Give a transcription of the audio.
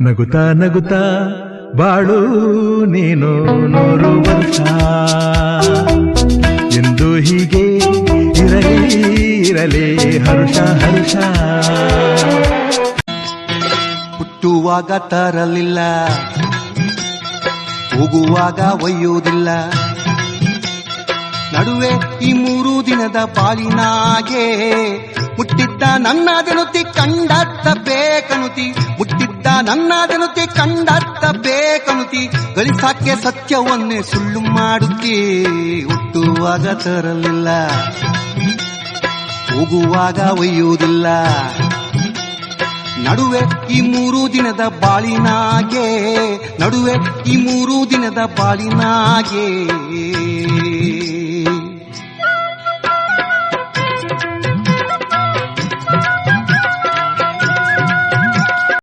ನಗುತ್ತಾ ನಗುತ್ತಾ ಬಾಳು ನೀನು ನೂರು ವರ್ಷ ಎಂದು ಹೀಗೆ ಇರಲಿ ಇರಲಿ, ಹರುಷ ಹರುಷ. ಹುಟ್ಟುವಾಗ ತರಲಿಲ್ಲ, ಹೋಗುವಾಗ ಒಯ್ಯುವುದಿಲ್ಲ. ನಡುವೆ ಈ ಮೂರು ದಿನದ ಪಾಲಿನಾಗೆ ಹುಟ್ಟಿದ್ದ ನನ್ನ ದಿನತಿ ಕಂಡತ್ತ ಬೇಕನುತಿ ನನ್ನ ಜನತಿ ಕಂಡತ್ತ ಬೇಕನುತಿ ಗಳಿಸಾಕೆ ಸತ್ಯವನ್ನೇ ಸುಳ್ಳು ಮಾಡುತ್ತಿ ಹುಟ್ಟುವಾಗ ತರಲಿಲ್ಲ. ಹೋಗುವಾಗ ಒಯ್ಯುವುದಿಲ್ಲ. ನಡುವೆ ಈ ಮೂರು ದಿನದ ಬಾಳಿನಾಗೆ, ನಡುವೆ ಈ ಮೂರು ದಿನದ ಬಾಳಿನಾಗೆ